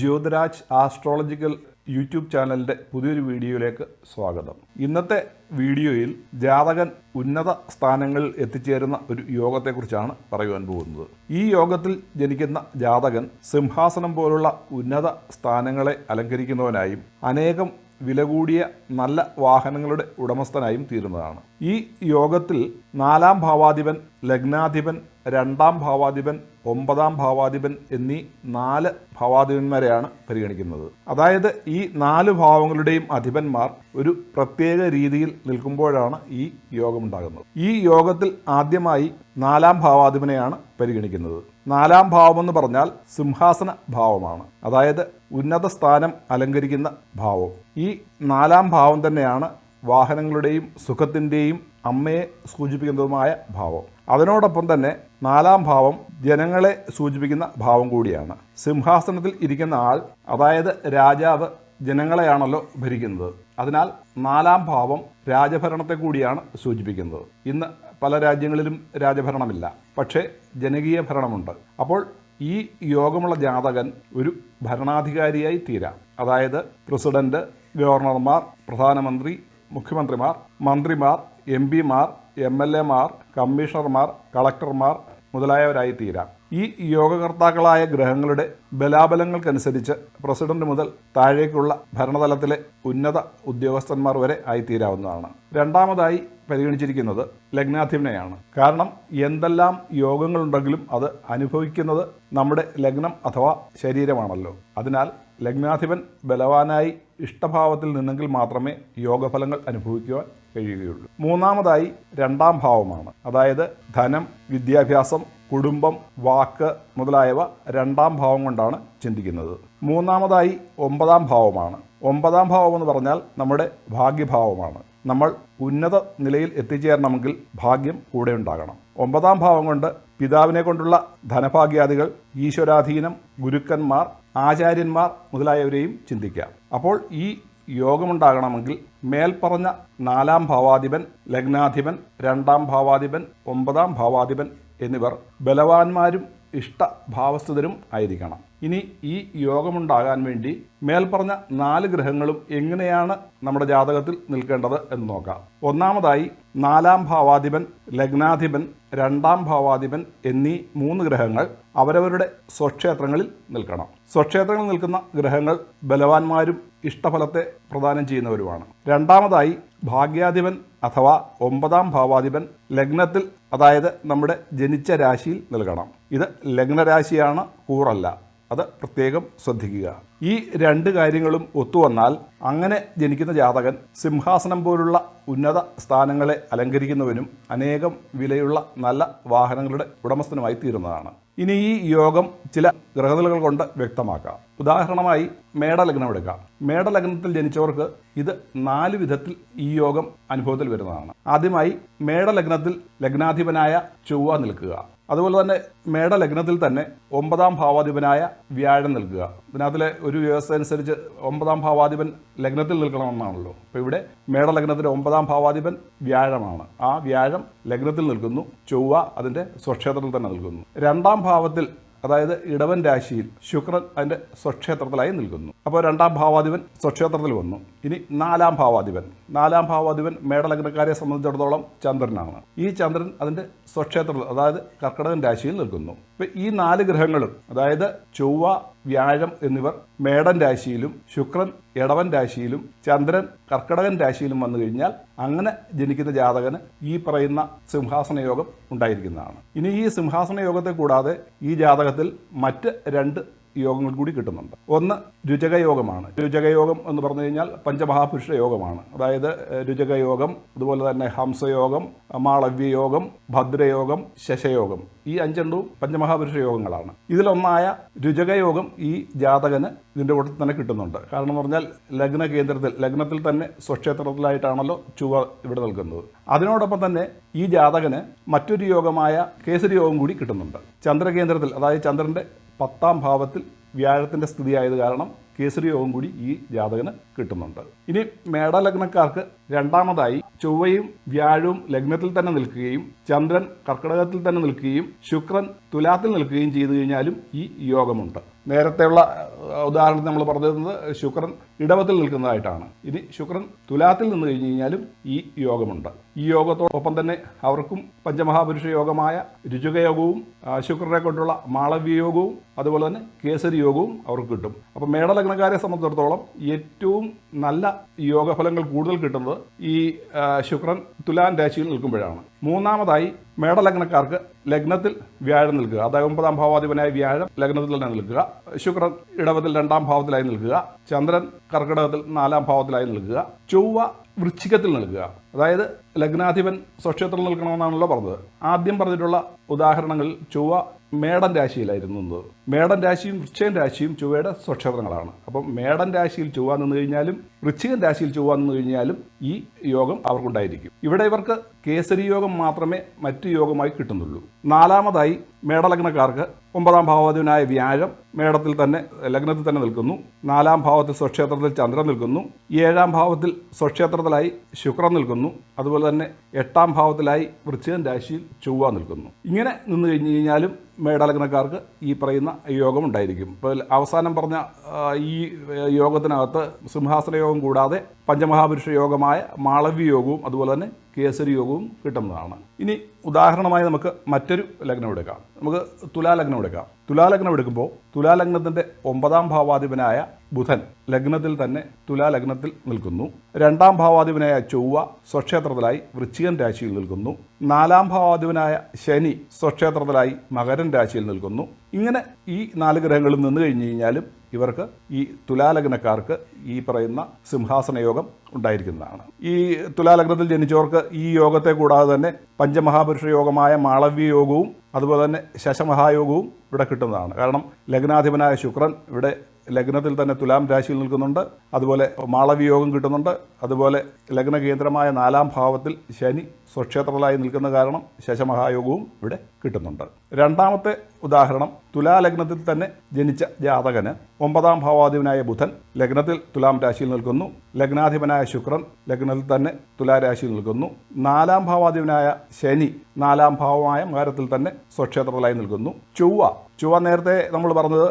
Jyothiraj astrological YouTube ചാനലിന്റെ പുതിയൊരു വീഡിയോയിലേക്ക് സ്വാഗതം. ഇന്നത്തെ വീഡിയോയിൽ ജാതകൻ ഉന്നത സ്ഥാനങ്ങളിൽ എത്തിച്ചേരുന്ന ഒരു യോഗത്തെക്കുറിച്ചാണ് പറയുവാൻ പോകുന്നത്. ഈ യോഗത്തിൽ ജനിക്കുന്ന ജാതകൻ സിംഹാസനം പോലുള്ള ഉന്നത സ്ഥാനങ്ങളെ അലങ്കരിക്കുന്നവനായും അനേകം വില കൂടിയ നല്ല വാഹനങ്ങളുടെ ഉടമസ്ഥനായും തീരുന്നതാണ്. ഈ യോഗത്തിൽ നാലാം ഭാവാധിപൻ ലഗ്നാധിപൻ രണ്ടാം ഭാവാധിപൻ ഒമ്പതാം ഭാവാധിപൻ എന്നീ നാല് ഭാവാധിപന്മാരെയാണ് പരിഗണിക്കുന്നത്. അതായത് ഈ നാല് ഭാവങ്ങളുടെയും അധിപന്മാർ ഒരു പ്രത്യേക രീതിയിൽ നിൽക്കുമ്പോഴാണ് ഈ യോഗമുണ്ടാകുന്നത്. ഈ യോഗത്തിൽ ആദ്യമായി നാലാം ഭാവാധിപനെയാണ് പരിഗണിക്കുന്നത്. നാലാം ഭാവമെന്ന് പറഞ്ഞാൽ സിംഹാസന ഭാവമാണ്. അതായത് ഉന്നത സ്ഥാനം അലങ്കരിക്കുന്ന ഭാവം. ഈ നാലാം ഭാവം തന്നെയാണ് വാഹനങ്ങളുടെയും സുഖത്തിന്റെയും അമ്മയെ സൂചിപ്പിക്കുന്നതുമായ ഭാവം. അതിനോടൊപ്പം തന്നെ നാലാം ഭാവം ജനങ്ങളെ സൂചിപ്പിക്കുന്ന ഭാവം കൂടിയാണ്. സിംഹാസനത്തിൽ ഇരിക്കുന്ന ആൾ അതായത് രാജാവ് ജനങ്ങളെയാണല്ലോ ഭരിക്കുന്നത്. അതിനാൽ നാലാം ഭാവം രാജഭരണത്തെ കൂടിയാണ് സൂചിപ്പിക്കുന്നത്. ഇന്ന് പല രാജ്യങ്ങളിലും രാജഭരണമില്ല. പക്ഷേ ജനകീയ ഭരണമുണ്ട്. അപ്പോൾ ഈ യോഗമുള്ള ജാതകൻ ഒരു ഭരണാധികാരിയായി തീരാം. അതായത് പ്രസിഡന്റ് ഗവർണർമാർ പ്രധാനമന്ത്രി മുഖ്യമന്ത്രിമാർ മന്ത്രിമാർ എം പിമാർ എം എൽ എമാർ കമ്മീഷണർമാർ കളക്ടർമാർ മുതലായവരായി തീരാം ഈ യോഗകർത്താക്കളായ ഗ്രഹങ്ങളുടെ ബലാബലങ്ങൾക്കനുസരിച്ച് പ്രസിഡന്റ് മുതൽ താഴേക്കുള്ള ഭരണതലത്തിലെ ഉന്നത ഉദ്യോഗസ്ഥന്മാർ വരെ ആയിത്തീരാവുന്നതാണ്. രണ്ടാമതായി പരിഗണിച്ചിരിക്കുന്നത് ലഗ്നാധിപനെയാണ്. കാരണം എന്തെല്ലാം യോഗങ്ങളുണ്ടെങ്കിലും അത് അനുഭവിക്കുന്നത് നമ്മുടെ ലഗ്നം അഥവാ ശരീരമാണല്ലോ. അതിനാൽ ലഗ്നാധിപൻ ബലവാനായി ഇഷ്ടഭാവത്തിൽ നിന്നെങ്കിൽ മാത്രമേ യോഗഫലങ്ങൾ അനുഭവിക്കുവാൻ കഴിയുകയുള്ളൂ. മൂന്നാമതായി രണ്ടാം ഭാവമാണ്. അതായത് ധനം വിദ്യാഭ്യാസം കുടുംബം വാക്ക് മുതലായവ രണ്ടാം ഭാവം കൊണ്ടാണ് ചിന്തിക്കുന്നത്. മൂന്നാമതായി ഒമ്പതാം ഭാവമാണ്. ഒമ്പതാം ഭാവം എന്ന് പറഞ്ഞാൽ നമ്മുടെ ഭാഗ്യഭാവമാണ്. നമ്മൾ ഉന്നത നിലയിൽ എത്തിച്ചേരണമെങ്കിൽ ഭാഗ്യം കൂടെ ഉണ്ടാകണം. ഒമ്പതാം ഭാവം കൊണ്ട് പിതാവിനെ കൊണ്ടുള്ള ധനഭാഗ്യാദികൾ ഈശ്വരാധീനം ഗുരുക്കന്മാർ ആചാര്യന്മാർ മുതലായവരെയും ചിന്തിക്കാം. അപ്പോൾ ഈ യോഗമുണ്ടാകണമെങ്കിൽ മേൽപ്പറഞ്ഞ നാലാം ഭാവാധിപൻ ലഗ്നാധിപൻ രണ്ടാം ഭാവാധിപൻ ഒമ്പതാം ഭാവാധിപൻ എന്നിവർ ബലവാന്മാരും ഇഷ്ടഭാവസ്ഥിതരും ആയിരിക്കണം. ഇനി ഈ യോഗമുണ്ടാകാൻ വേണ്ടി മേൽപ്പറഞ്ഞ നാല് ഗ്രഹങ്ങളും എങ്ങനെയാണ് നമ്മുടെ ജാതകത്തിൽ നിൽക്കേണ്ടത് എന്ന് നോക്കാം. ഒന്നാമതായി നാലാം ഭാവാധിപൻ ലഗ്നാധിപൻ രണ്ടാം ഭാവാധിപൻ എന്നീ മൂന്ന് ഗ്രഹങ്ങൾ അവരവരുടെ സ്വക്ഷേത്രങ്ങളിൽ നിൽക്കണം. സ്വക്ഷേത്രങ്ങളിൽ നിൽക്കുന്ന ഗ്രഹങ്ങൾ ബലവാന്മാരും ഇഷ്ടഫലത്തെ പ്രദാനം ചെയ്യുന്നവരുമാണ്. രണ്ടാമതായി ഭാഗ്യാധിപൻ അഥവാ ഒമ്പതാം ഭാവാധിപൻ ലഗ്നത്തിൽ അതായത് നമ്മുടെ ജനിച്ച രാശിയിൽ നൽകണം ഇത് ലഗ്നരാശിയാണ് കൂറല്ല. അത് പ്രത്യേകം ശ്രദ്ധിക്കുക. ഈ രണ്ട് കാര്യങ്ങളും ഒത്തുവന്നാൽ അങ്ങനെ ജനിക്കുന്ന ജാതകൻ സിംഹാസനം പോലുള്ള ഉന്നത സ്ഥാനങ്ങളെ അലങ്കരിക്കുന്നവനും അനേകം വിലയുള്ള നല്ല വാഹനങ്ങളുടെ ഉടമസ്ഥനുമായി തീരുന്നതാണ്. ഇനി ഈ യോഗം ചില ഗ്രഹനിലകൾ കൊണ്ട് വ്യക്തമാക്കാം. ഉദാഹരണമായി മേടലഗ്നം എടുക്കാം. മേടലഗ്നത്തിൽ ജനിച്ചവർക്ക് ഇത് നാല് വിധത്തിൽ ഈ യോഗം അനുഭവത്തിൽ വരുന്നതാണ്. ആദ്യമായി മേടലഗ്നത്തിൽ ലഗ്നാധിപനായ ചൊവ്വ നിൽക്കുക. അതുപോലെ തന്നെ മേട മേടലഗ്നത്തിൽ തന്നെ ഒമ്പതാം ഭാവാധിപനായ വ്യാഴം നിൽക്കുക. ഇതിനകത്തിലെ ഒരു വ്യവസ്ഥ അനുസരിച്ച് ഒമ്പതാം ഭാവാധിപൻ ലഗ്നത്തിൽ നിൽക്കണമെന്നാണല്ലോ. അപ്പോൾ ഇവിടെ മേട മേടലഗ്നത്തിലെ ഒമ്പതാം ഭാവാധിപൻ വ്യാഴമാണ്. ആ വ്യാഴം ലഗ്നത്തിൽ നിൽക്കുന്നു. ചൊവ്വ അതിന്റെ സ്വക്ഷേത്രത്തിൽ തന്നെ നിൽക്കുന്നു. രണ്ടാം ഭാവത്തിൽ അതായത് ഇടവൻ രാശിയിൽ ശുക്രൻ അതിന്റെ സ്വക്ഷേത്രത്തിലായി നിൽക്കുന്നു. അപ്പോൾ രണ്ടാം ഭാവാധിപൻ സ്വക്ഷേത്രത്തിൽ വന്നു. ഇനി നാലാം ഭാവാധിപൻ. നാലാം ഭാവാധിപൻ മേടലഗ്നക്കാരെ സംബന്ധിച്ചിടത്തോളം ചന്ദ്രനാണ്. ഈ ചന്ദ്രൻ അതിന്റെ സ്വക്ഷേത്രത്തിൽ അതായത് കർക്കിടകൻ രാശിയിൽ നിൽക്കുന്നു. അപ്പോൾ ഈ നാല് ഗ്രഹങ്ങളും അതായത് ചൊവ്വ വ്യാഴം എന്നിവർ മേടൻ രാശിയിലും ശുക്രൻ ഇടവൻ രാശിയിലും ചന്ദ്രൻ കർക്കിടകൻ രാശിയിലും വന്നു കഴിഞ്ഞാൽ അങ്ങനെ ജനിക്കുന്ന ജാതകന് ഈ പറയുന്ന സിംഹാസന യോഗം ഉണ്ടായിരിക്കുന്നതാണ്. ഇനി ഈ സിംഹാസന യോഗത്തെ കൂടാതെ ഈ ജാതകത്തിൽ മറ്റ് രണ്ട് യോഗങ്ങൾ കൂടി കിട്ടുന്നുണ്ട്. ഒന്ന് രുചകയോഗമാണ് രുചകയോഗം എന്ന് പറഞ്ഞു കഴിഞ്ഞാൽ പഞ്ചമഹാപുരുഷ യോഗമാണ്. അതായത് രുചകയോഗം അതുപോലെ തന്നെ ഹംസയോഗം മാളവ്യയോഗം ഭദ്രയോഗം ശശയോഗം. ഈ അഞ്ചെണ്ണവും പഞ്ചമഹാപുരുഷ യോഗങ്ങളാണ്. ഇതിലൊന്നായ രുചകയോഗം ഈ ജാതകന് ഇതിന്റെ കൂട്ടത്തിൽ തന്നെ കിട്ടുന്നുണ്ട്. കാരണം എന്ന് പറഞ്ഞാൽ ലഗ്ന കേന്ദ്രത്തിൽ ലഗ്നത്തിൽ തന്നെ സ്വക്ഷേത്രത്തിലായിട്ടാണല്ലോ ചുവ ഇവിടെ നൽകുന്നത് അതിനോടൊപ്പം തന്നെ ഈ ജാതകന് മറ്റൊരു യോഗമായ കേസരി യോഗം കൂടി കിട്ടുന്നുണ്ട്. ചന്ദ്രകേന്ദ്രത്തിൽ അതായത് ചന്ദ്രന്റെ പത്താം ഭാവത്തിൽ വ്യാഴത്തിന്റെ സ്ഥിതിയായത് കാരണം കേസരി യോഗം കൂടി ഈ ജാതകന് കിട്ടുന്നുണ്ട്. ഇനി മേടലഗ്നക്കാർക്ക് രണ്ടാമതായി ചൊവ്വയും വ്യാഴവും ലഗ്നത്തിൽ തന്നെ നിൽക്കുകയും ചന്ദ്രൻ കർക്കിടകത്തിൽ തന്നെ നിൽക്കുകയും ശുക്രൻ തുലാത്തിൽ നിൽക്കുകയും ചെയ്തു കഴിഞ്ഞാലും ഈ യോഗമുണ്ട്. നേരത്തെയുള്ള ഉദാഹരണത്തിന് നമ്മൾ പറഞ്ഞിരുന്നത് ശുക്രൻ ഇടവത്തിൽ നിൽക്കുന്നതായിട്ടാണ്. ഇനി ശുക്രൻ തുലാത്തിൽ നിന്ന് കഴിഞ്ഞു കഴിഞ്ഞാലും ഈ യോഗമുണ്ട്. ഈ യോഗത്തോടൊപ്പം തന്നെ അവർക്കും പഞ്ചമഹാപുരുഷ യോഗമായ രുചികയോഗവും യോഗവും ശുക്രനെ കൊണ്ടുള്ള മാളവ്യ യോഗവും അതുപോലെ തന്നെ കേസരി യോഗവും അവർക്ക് കിട്ടും. അപ്പം മേടലഗ്നക്കാരെ സംബന്ധിച്ചിടത്തോളം ഏറ്റവും നല്ല യോഗഫലങ്ങൾ കൂടുതൽ കിട്ടുന്നത് ഈ ശുക്രൻ തുലാൻ രാശിയിൽ നിൽക്കുമ്പോഴാണ്. മൂന്നാമതായി മേടലഗ്നക്കാർക്ക് ലഗ്നത്തിൽ വ്യാഴം നിൽക്കുക. അതായത് ഒമ്പതാം ഭാവാധിപനായ വ്യാഴം ലഗ്നത്തിൽ തന്നെ നിൽക്കുക. ശുക്രൻ ഇടവത്തിൽ രണ്ടാം ഭാവത്തിലായി നിൽക്കുക. ചന്ദ്രൻ കർക്കിടകത്തിൽ നാലാം ഭാവത്തിലായി നിൽക്കുക. ചൊവ്വ വൃശ്ചികത്തിൽ നിൽക്കുക. അതായത് ലഗ്നാധിപൻ സ്വക്ഷേത്രം നിൽക്കണമെന്നാണല്ലോ പറഞ്ഞത്. ആദ്യം പറഞ്ഞിട്ടുള്ള ഉദാഹരണങ്ങളിൽ ചൊവ്വ മേടൻ രാശിയിലായിരുന്നത് മേടൻ രാശിയും വൃശ്ചികൻ രാശിയും ചൊവ്വയുടെ സ്വക്ഷേത്രങ്ങളാണ് അപ്പം മേടൻ രാശിയിൽ ചൊവ്വ നിന്ന് കഴിഞ്ഞാലും വൃശ്ചികൻ രാശിയിൽ ചൊവ്വ നിന്ന് കഴിഞ്ഞാലും ഈ യോഗം അവർക്കുണ്ടായിരിക്കും. ഇവിടെ ഇവർക്ക് കേസരി യോഗം മാത്രമേ മറ്റു യോഗമായി കിട്ടുന്നുള്ളൂ. നാലാമതായി മേടലഗ്നക്കാർക്ക് ഒമ്പതാം ഭാവാധിപനായ വ്യാഴം മേടത്തിൽ തന്നെ ലഗ്നത്തിൽ തന്നെ നിൽക്കുന്നു. നാലാം ഭാവത്തിൽ സ്വക്ഷേത്രത്തിൽ ചന്ദ്രൻ നിൽക്കുന്നു. ഏഴാം ഭാവത്തിൽ സ്വക്ഷേത്രത്തിലായി ശുക്രൻ നിൽക്കുന്നു. അതുപോലെ തന്നെ എട്ടാം ഭാവത്തിലായി വൃശ്ചികൻ രാശിയിൽ ചൊവ്വ നിൽക്കുന്നു. ഇങ്ങനെ നിന്ന് കഴിഞ്ഞു കഴിഞ്ഞാലും മേടലഗ്നക്കാർക്ക് ഈ പറയുന്ന യോഗം ഉണ്ടായിരിക്കും ഇപ്പോൾ അവസാനം പറഞ്ഞ ഈ യോഗത്തിനകത്ത് സിംഹാസന യോഗം കൂടാതെ പഞ്ചമഹാപുരുഷ യോഗമായ മാളവ്യ യോഗവും അതുപോലെ തന്നെ കേസരി യോഗവും കിട്ടുന്നതാണ്. ഇനി ഉദാഹരണമായി നമുക്ക് മറ്റൊരു ലഗ്നം എടുക്കാം. നമുക്ക് തുലാലഗ്നം എടുക്കാം. തുലാലഗ്നം എടുക്കുമ്പോൾ തുലാലഗ്നത്തിന്റെ ഒമ്പതാം ഭാവാധിപനായ ബുധൻ ലഗ്നത്തിൽ തന്നെ തുലാലഗ്നത്തിൽ നിൽക്കുന്നു. രണ്ടാം ഭാവാധിപനായ ചൊവ്വ സ്വക്ഷേത്രത്തിലായി വൃശ്ചികൻ രാശിയിൽ നിൽക്കുന്നു. നാലാം ഭാവാധിപനായ ശനി സ്വക്ഷേത്രത്തിലായി മകരൻ രാശിയിൽ നിൽക്കുന്നു. ഇങ്ങനെ ഈ നാല് ഗ്രഹങ്ങളിൽ നിന്ന് കഴിഞ്ഞു കഴിഞ്ഞാലും ഇവർക്ക് ഈ തുലാലഗ്നക്കാർക്ക് ഈ പറയുന്ന സിംഹാസന യോഗം ഉണ്ടായിരിക്കുന്നതാണ്. ഈ തുലാലഗ്നത്തിൽ ജനിച്ചവർക്ക് ഈ യോഗത്തെ കൂടാതെ തന്നെ പഞ്ചമഹാപുരുഷ യോഗമായ മാളവ്യ യോഗവും അതുപോലെ തന്നെ ശശമഹായോഗവും ഇവിടെ കിട്ടുന്നതാണ്. കാരണം ലഗ്നാധിപനായ ശുക്രൻ ഇവിടെ ലഗ്നത്തിൽ തന്നെ തുലാം രാശിയിൽ നിൽക്കുന്നുണ്ട്. അതുപോലെ മാളവിയോഗം കിട്ടുന്നുണ്ട്. അതുപോലെ ലഗ്ന കേന്ദ്രമായ നാലാം ഭാവത്തിൽ ശനി സ്വക്ഷേത്രത്തിലായി നിൽക്കുന്ന കാരണം ശശമഹായോഗവും ഇവിടെ കിട്ടുന്നുണ്ട്. രണ്ടാമത്തെ ഉദാഹരണം തുലാലഗ്നത്തിൽ തന്നെ ജനിച്ച ജാതകന് ഒമ്പതാം ഭാവാധിപനായ ബുധൻ ലഗ്നത്തിൽ തുലാം രാശിയിൽ നിൽക്കുന്നു. ലഗ്നാധിപനായ ശുക്രൻ ലഗ്നത്തിൽ തന്നെ തുലാരാശിയിൽ നിൽക്കുന്നു. നാലാം ഭാവാധിപനായ ശനി നാലാം ഭാവമായ മകരത്തിൽ തന്നെ സ്വക്ഷേത്രത്തിലായി നിൽക്കുന്നു. ചൊവ്വ ചൊവ്വ നേരത്തെ നമ്മൾ പറഞ്ഞത്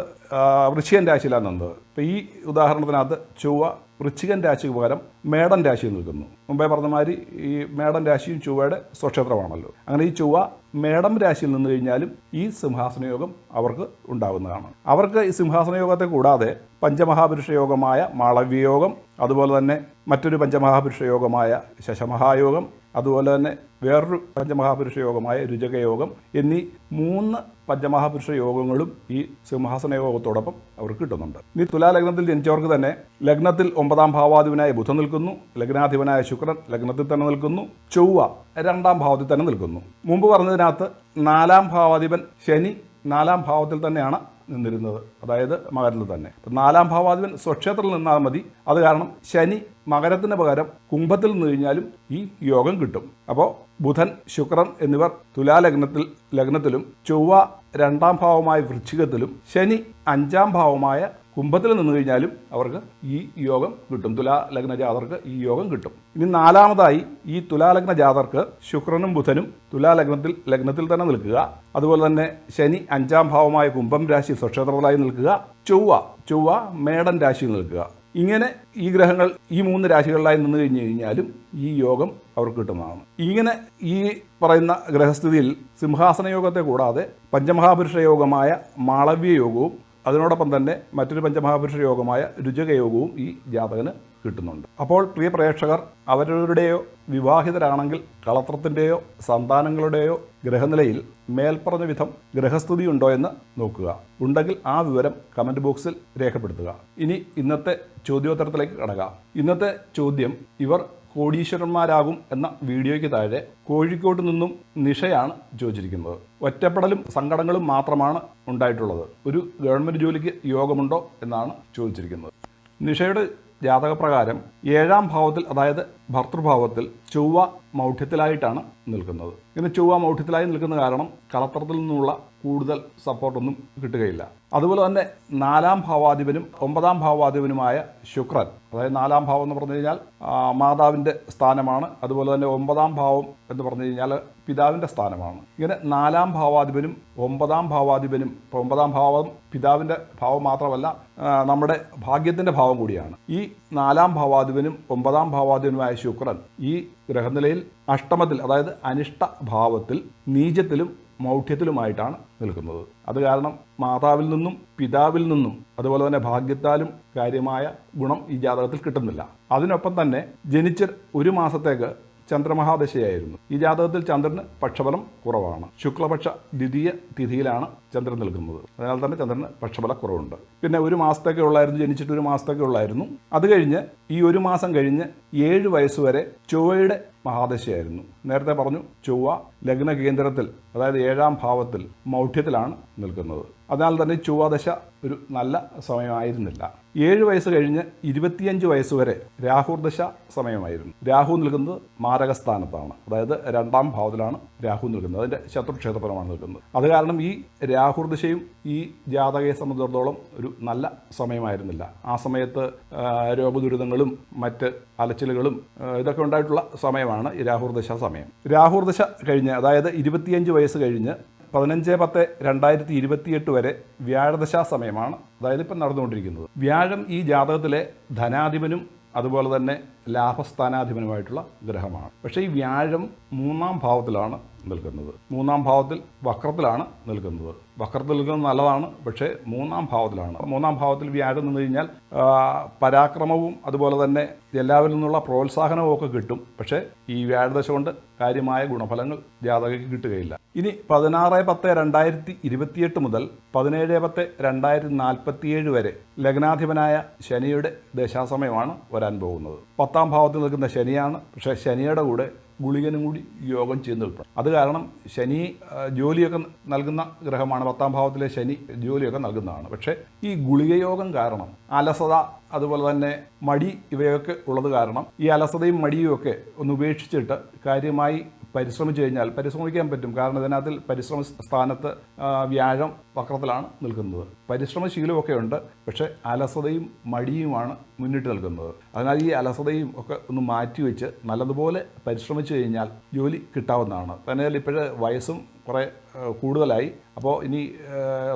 വൃശ്ചികൻ രാശിയിലാണ് നിന്നത് അപ്പോൾ ഈ ഉദാഹരണത്തിനകത്ത് ചൊവ്വ വൃശ്ചികൻ രാശിക്ക് പകരം മേടൻ രാശിയിൽ നിൽക്കുന്നു. മുമ്പേ പറഞ്ഞ മാതിരി ഈ മേടൻ രാശിയും ചൊവ്വയുടെ സ്വക്ഷേത്രമാണല്ലോ. അങ്ങനെ ഈ ചൊവ്വ മേടം രാശിയിൽ നിന്ന് കഴിഞ്ഞാലും ഈ സിംഹാസന യോഗം അവർക്ക് ഉണ്ടാകുന്നതാണ്. അവർക്ക് ഈ സിംഹാസന യോഗത്തെ കൂടാതെ പഞ്ചമഹാപുരുഷ യോഗമായ മാളവ്യയോഗം അതുപോലെ തന്നെ മറ്റൊരു പഞ്ചമഹാപുരുഷ യോഗമായ ശശമഹായോഗം അതുപോലെ തന്നെ വേറൊരു പഞ്ചമഹാപുരുഷ യോഗമായ രുചക യോഗം എന്നീ മൂന്ന് പഞ്ചമഹാപുരുഷ യോഗങ്ങളും ഈ സിംഹാസന യോഗത്തോടൊപ്പം അവർക്ക് കിട്ടുന്നുണ്ട്. ഇനി തുലാലഗ്നത്തിൽ ജനിച്ചവർക്ക് തന്നെ ലഗ്നത്തിൽ ഒമ്പതാം ഭാവാധിപനായ ബുധൻ നിൽക്കുന്നു ലഗ്നാധിപനായ ശുക്രൻ ലഗ്നത്തിൽ തന്നെ നിൽക്കുന്നു ചൊവ്വ രണ്ടാം ഭാവത്തിൽ തന്നെ നിൽക്കുന്നു. മുമ്പ് പറഞ്ഞതിനകത്ത് നാലാം ഭാവാധിപൻ ശനി നാലാം ഭാവത്തിൽ തന്നെയാണ് നിന്നിരുന്നത്. അതായത് മകരത്തിൽ തന്നെ. നാലാം ഭാവാധിപൻ സ്വക്ഷേത്രത്തിൽ നിന്നാൽ മതി. അത് കാരണം ശനി മകരത്തിന് പകരം കുംഭത്തിൽ നിന്ന് കഴിഞ്ഞാലും ഈ യോഗം കിട്ടും. അപ്പോൾ ബുധൻ ശുക്രൻ എന്നിവർ തുലാലഗ്നത്തിൽ ലഗ്നത്തിലും ചൊവ്വ രണ്ടാം ഭാവമായ വൃശ്ചികത്തിലും ശനി അഞ്ചാം ഭാവമായ കുംഭത്തിൽ നിന്ന് കഴിഞ്ഞാലും അവർക്ക് ഈ യോഗം കിട്ടും. തുലാലഗ്ന ജാതർക്ക് ഈ യോഗം കിട്ടും. ഇനി നാലാമതായി ഈ തുലാലഗ്ന ജാതർക്ക് ശുക്രനും ബുധനും തുലാലഗ്നത്തിൽ ലഗ്നത്തിൽ തന്നെ നിൽക്കുക. അതുപോലെ തന്നെ ശനി അഞ്ചാം ഭാവമായ കുംഭം രാശി സ്വക്ഷേത്രത്തിലായി നിൽക്കുക. ചൊവ്വ ചൊവ്വ മേടൻ രാശിയിൽ നിൽക്കുക. ഇങ്ങനെ ഈ ഗ്രഹങ്ങൾ ഈ മൂന്ന് രാശികളിലായി നിന്ന് കഴിഞ്ഞു കഴിഞ്ഞാലും ഈ യോഗം അവർക്ക് കിട്ടുന്നതാണ്. ഇങ്ങനെ ഈ പറയുന്ന ഗ്രഹസ്ഥിതിയിൽ സിംഹാസന യോഗത്തെ കൂടാതെ പഞ്ചമഹാപുരുഷ യോഗമായ മാളവ്യ യോഗവും അതിനോടൊപ്പം തന്നെ മറ്റൊരു പഞ്ചമഹാപുരുഷ യോഗമായ രുചക യോഗവും ഈ ജാതകന് കിട്ടുന്നുണ്ട്. അപ്പോൾ പ്രിയ പ്രേക്ഷകർ അവരവരുടെയോ വിവാഹിതരാണെങ്കിൽ കളത്രത്തിന്റെയോ സന്താനങ്ങളുടെയോ ഗ്രഹനിലയിൽ മേൽപ്പറഞ്ഞ വിധം ഗ്രഹസ്ഥിതി ഉണ്ടോ എന്ന് നോക്കുക. ഉണ്ടെങ്കിൽ ആ വിവരം കമന്റ് ബോക്സിൽ രേഖപ്പെടുത്തുക. ഇനി ഇന്നത്തെ ചോദ്യോത്തരത്തിലേക്ക് കടക്കാം. ഇന്നത്തെ ചോദ്യം ഇവർ കോടീശ്വരന്മാരാകും എന്ന വീഡിയോയ്ക്ക് താഴെ കോഴിക്കോട്ട് നിന്നും നിഷയാണ് ചോദിച്ചിരിക്കുന്നത്. ഒറ്റപ്പെടലും സങ്കടങ്ങളും മാത്രമാണ് ഉണ്ടായിട്ടുള്ളത്. ഒരു ഗവൺമെന്റ് ജോലിക്ക് യോഗമുണ്ടോ എന്നാണ് ചോദിച്ചിരിക്കുന്നത്. നിഷയുടെ ജാതകപ്രകാരം ഏഴാം ഭാവത്തിൽ അതായത് ഭർത്തൃഭാവത്തിൽ ചൊവ്വ മൗഢ്യത്തിലായിട്ടാണ് നിൽക്കുന്നത്. ഇങ്ങനെ ചൊവ്വ മൗഢ്യത്തിലായി നിൽക്കുന്ന കാരണം കളത്രത്തിൽ നിന്നുള്ള കൂടുതൽ സപ്പോർട്ടൊന്നും കിട്ടുകയില്ല. അതുപോലെ തന്നെ നാലാം ഭാവാധിപനും ഒമ്പതാം ഭാവാധിപനുമായ ശുക്രൻ അതായത് നാലാം ഭാവം എന്ന് പറഞ്ഞു കഴിഞ്ഞാൽ മാതാവിന്റെ സ്ഥാനമാണ്. അതുപോലെ തന്നെ ഒമ്പതാം ഭാവം എന്ന് പറഞ്ഞു കഴിഞ്ഞാൽ പിതാവിന്റെ സ്ഥാനമാണ്. ഇങ്ങനെ നാലാം ഭാവാധിപനും ഒമ്പതാം ഭാവാധിപനും ഇപ്പോൾ ഒമ്പതാം ഭാവം പിതാവിന്റെ ഭാവം മാത്രമല്ല നമ്മുടെ ഭാഗ്യത്തിന്റെ ഭാവം കൂടിയാണ്. ഈ നാലാം ഭാവാധിപനും ഒമ്പതാം ഭാവാധിപനുമായ ശുക്രൻ ഈ ഗ്രഹനിലയിൽ അഷ്ടമത്തിൽ അതായത് അനിഷ്ട ഭാവത്തിൽ നീചത്തിലും മൗഢ്യത്തിലുമായിട്ടാണ് നിൽക്കുന്നത്. അത് കാരണം മാതാവിൽ നിന്നും പിതാവിൽ നിന്നും അതുപോലെ തന്നെ ഭാഗ്യത്താലും കാര്യമായ ഗുണം ഈ ജാതകത്തിൽ കിട്ടുന്നില്ല. അതിനൊപ്പം തന്നെ ജനിച്ച ഒരു മാസത്തേക്ക് ചന്ദ്രമഹാദശയായിരുന്നു. ഈ ജാതകത്തിൽ ചന്ദ്രന് പക്ഷബലം കുറവാണ്. ശുക്ലപക്ഷ ദ്വിതീയ തിഥിയിലാണ് ചന്ദ്രൻ നിൽക്കുന്നത് അതിനാൽ തന്നെ ചന്ദ്രന് പക്ഷബല കുറവുണ്ട്. പിന്നെ ഒരു മാസത്തൊക്കെ ഉള്ളായിരുന്നു ജനിച്ചിട്ട് ഒരു മാസത്തൊക്കെ ഉള്ളായിരുന്നു. അത് കഴിഞ്ഞ് ഈ ഒരു മാസം കഴിഞ്ഞ് ഏഴ് വയസ്സ് വരെ ചൊവ്വയുടെ മഹാദശയായിരുന്നു. നേരത്തെ പറഞ്ഞു ചൊവ്വ ലഗ്ന കേന്ദ്രത്തിൽ അതായത് ഏഴാം ഭാവത്തിൽ മൗഢ്യത്തിലാണ് നിൽക്കുന്നത്. അതിനാൽ തന്നെ ചൊവ്വാദശ ഒരു നല്ല സമയമായിരുന്നില്ല. ഏഴ് വയസ്സ് കഴിഞ്ഞ് ഇരുപത്തിയഞ്ച് വയസ്സ് വരെ രാഹുർദശ സമയമായിരുന്നു. രാഹു നിൽക്കുന്നത് മാരകസ്ഥാനത്താണ്. അതായത് രണ്ടാം ഭാവത്തിലാണ് രാഹു നിൽക്കുന്നത് അതിന്റെ ശത്രുക്ഷേത്രപരമാണ് നിൽക്കുന്നത് അത് കാരണം ഈ രാഹുർദശയും ഈ ജാതകയെ സംബന്ധിച്ചിടത്തോളം ഒരു നല്ല സമയമായിരുന്നില്ല. ആ സമയത്ത് രോഗദുരിതങ്ങളും മറ്റ് അലച്ചിലുകളും ഇതൊക്കെ ഉണ്ടായിട്ടുള്ള സമയമാണ് ഈ രാഹുർദശ സമയം. രാഹുർദശ കഴിഞ്ഞ് അതായത് ഇരുപത്തിയഞ്ച് വയസ്സ് കഴിഞ്ഞ് പതിനഞ്ച് പത്ത് രണ്ടായിരത്തി ഇരുപത്തിയെട്ട് വരെ വ്യാഴദശാ സമയമാണ്. അതായത് ഇപ്പം നടന്നുകൊണ്ടിരിക്കുന്നത്. വ്യാഴം ഈ ജാതകത്തിലെ ധനാധിപനും അതുപോലെ തന്നെ ലാഭസ്ഥാനാധിപനുമായിട്ടുള്ള ഗ്രഹമാണ്. പക്ഷേ ഈ വ്യാഴം മൂന്നാം ഭാവത്തിലാണ് നിൽക്കുന്നത് മൂന്നാം ഭാവത്തിൽ വക്രത്തിലാണ് നിൽക്കുന്നത് വക്രത്തിൽ നിൽക്കുന്നത് നല്ലതാണ് പക്ഷേ മൂന്നാം ഭാവത്തിലാണ്. മൂന്നാം ഭാവത്തിൽ വ്യാഴം നിന്ന് കഴിഞ്ഞാൽ പരാക്രമവും അതുപോലെ തന്നെ എല്ലാവരിൽ നിന്നുള്ള പ്രോത്സാഹനവും ഒക്കെ കിട്ടും. പക്ഷേ ഈ വ്യാഴദശ കൊണ്ട് കാര്യമായ ഗുണഫലങ്ങൾ ജാതകയ്ക്ക് കിട്ടുകയില്ല. ഇനി പതിനാറ് പത്ത് രണ്ടായിരത്തി ഇരുപത്തിയെട്ട് മുതൽ പതിനേഴ് പത്ത് രണ്ടായിരത്തി നാൽപ്പത്തിയേഴ് വരെ ലഗ്നാധിപനായ ശനിയുടെ ദശാസമയമാണ് വരാൻ പോകുന്നത്. പത്താം ഭാവത്തിൽ നിൽക്കുന്ന ശനിയാണ് പക്ഷേ ശനിയുടെ കൂടെ ഗുളികനും കൂടി യോഗം ചെയ്യുന്ന നിൽക്കും അത് കാരണം ശനി ജോലിയൊക്കെ നൽകുന്ന ഗ്രഹമാണ്. പത്താം ഭാവത്തിലെ ശനി ജോലിയൊക്കെ നൽകുന്നതാണ്. പക്ഷേ ഈ ഗുളികയോഗം കാരണം അലസത അതുപോലെ തന്നെ മടി ഇവയൊക്കെ ഉള്ളത് കാരണം ഈ അലസതയും മടിയും ഒക്കെ ഒന്ന് ഉപേക്ഷിച്ചിട്ട് കാര്യമായി പരിശ്രമിച്ചു കഴിഞ്ഞാൽ പരിശ്രമിക്കാൻ പറ്റും. കാരണം ഇതിനകത്തിൽ പരിശ്രമ സ്ഥാനത്ത് വ്യാഴം വക്രത്തിലാണ് നിൽക്കുന്നത്. പരിശ്രമശീലമൊക്കെ ഉണ്ട് പക്ഷേ അലസതയും മടിയുമാണ് മുന്നിട്ട് നിൽക്കുന്നത്. അതിനാൽ ഈ അലസതയും ഒക്കെ ഒന്ന് മാറ്റിവെച്ച് നല്ലതുപോലെ പരിശ്രമിച്ചു കഴിഞ്ഞാൽ ജോലി കിട്ടാവുന്നതാണ്. തന്നെ ഇപ്പോഴ് വയസ്സും കുറേ കൂടുതലായി. അപ്പോൾ ഇനി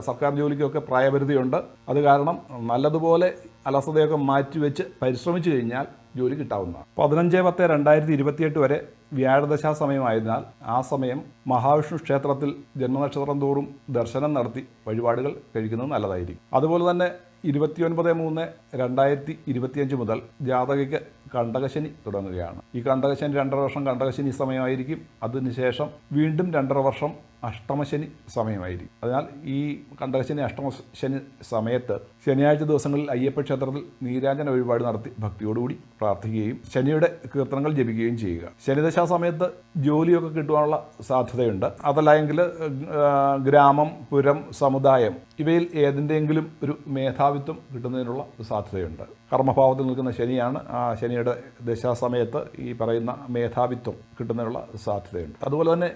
സർക്കാർ ജോലിക്കൊക്കെ പ്രായപരിധിയുണ്ട്. അത് കാരണം നല്ലതുപോലെ അലസതയൊക്കെ മാറ്റിവെച്ച് പരിശ്രമിച്ചു കഴിഞ്ഞാൽ ജോലി കിട്ടാവുന്നതാണ്. പതിനഞ്ച് പത്ത് രണ്ടായിരത്തി ഇരുപത്തിയെട്ട് വരെ വ്യാഴദശാ സമയമായതിനാൽ ആ സമയം മഹാവിഷ്ണു ക്ഷേത്രത്തിൽ ജന്മനക്ഷത്രം തോറും ദർശനം നടത്തി വഴിപാടുകൾ കഴിക്കുന്നത് നല്ലതായിരിക്കും. അതുപോലെ തന്നെ ഇരുപത്തിയൊൻപത് മൂന്ന് രണ്ടായിരത്തി ഇരുപത്തിയഞ്ച് മുതൽ ജാതകയ്ക്ക് കണ്ടകശനി തുടങ്ങുകയാണ്. ഈ കണ്ടകശനി രണ്ടര വർഷം കണ്ടകശനി സമയമായിരിക്കും. അതിനുശേഷം വീണ്ടും രണ്ടര വർഷം അഷ്ടമശനി സമയമായിരിക്കും. അതിനാൽ ഈ കണ്ടകശനി അഷ്ടമശനി സമയത്ത് ശനിയാഴ്ച ദിവസങ്ങളിൽ അയ്യപ്പ ക്ഷേത്രത്തിൽ നീരാഞ്ജന വഴിപാട് നടത്തി ഭക്തിയോടുകൂടി പ്രാർത്ഥിക്കുകയും ശനിയുടെ കീർത്തനങ്ങൾ ജപിക്കുകയും ചെയ്യുക. ശനിദശാ സമയത്ത് ജോലിയൊക്കെ കിട്ടുവാനുള്ള സാധ്യതയുണ്ട്. അതല്ല എങ്കിൽ ഗ്രാമം പുരം സമുദായം ഇവയിൽ ഏതിന്റെയെങ്കിലും ഒരു മേധാവിത്വം കിട്ടുന്നതിനുള്ള സാധ്യതയുണ്ട്. കർമ്മഭാവത്തിൽ നിൽക്കുന്ന ശനിയാണ്. ആ ശനിയുടെ ദശാസമയത്ത് ഈ പറയുന്ന മേധാവിത്വം കിട്ടുന്നതിനുള്ള സാധ്യതയുണ്ട്. അതുപോലെ തന്നെ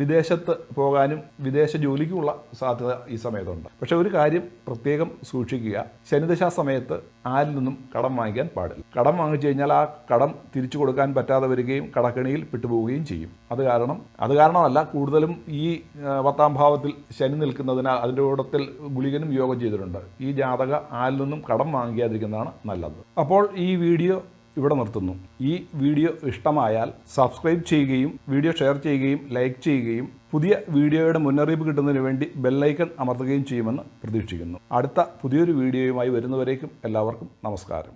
വിദേശത്ത് പോകാനും വിദേശ ജോലിക്കുമുള്ള സാധ്യത ഈ സമയത്തുണ്ട്. പക്ഷെ ഒരു കാര്യം പ്രത്യേകം സൂക്ഷിക്കുക. ശനിദശാ സമയത്ത് ആരിൽ നിന്നും കടം വാങ്ങിക്കാൻ പാടില്ല. കടം വാങ്ങിച്ചു കഴിഞ്ഞാൽ ആ കടം തിരിച്ചു കൊടുക്കാൻ പറ്റാതെ വരികയും കടക്കെണിയിൽ പെട്ടുപോവുകയും ചെയ്യും. അത് കാരണം അത് കാരണമല്ല കൂടുതലും ഈ പത്താം ഭാവത്തിൽ ശനി നിൽക്കുന്നതിനാൽ അതിന്റെ കൂടത്തിൽ ഗുളികനും യോഗം ചെയ്തിട്ടുണ്ട്. ഈ ജാതക ആരിൽ നിന്നും കടം വാങ്ങിക്കാതിരിക്കുന്നതാണ് നല്ലത്. അപ്പോൾ ഈ വീഡിയോ ഇവിടെ നിർത്തുന്നു. ഈ വീഡിയോ ഇഷ്ടമായാൽ സബ്സ്ക്രൈബ് ചെയ്യുകയും വീഡിയോ ഷെയർ ചെയ്യുകയും ലൈക്ക് ചെയ്യുകയും പുതിയ വീഡിയോയുടെ മുന്നറിയിപ്പ് കിട്ടുന്നതിന് വേണ്ടി ബെല്ലൈക്കൺ അമർത്തുകയും ചെയ്യുമെന്ന് പ്രതീക്ഷിക്കുന്നു. അടുത്ത പുതിയൊരു വീഡിയോയുമായി വരുന്നവരേക്കും എല്ലാവർക്കും നമസ്കാരം.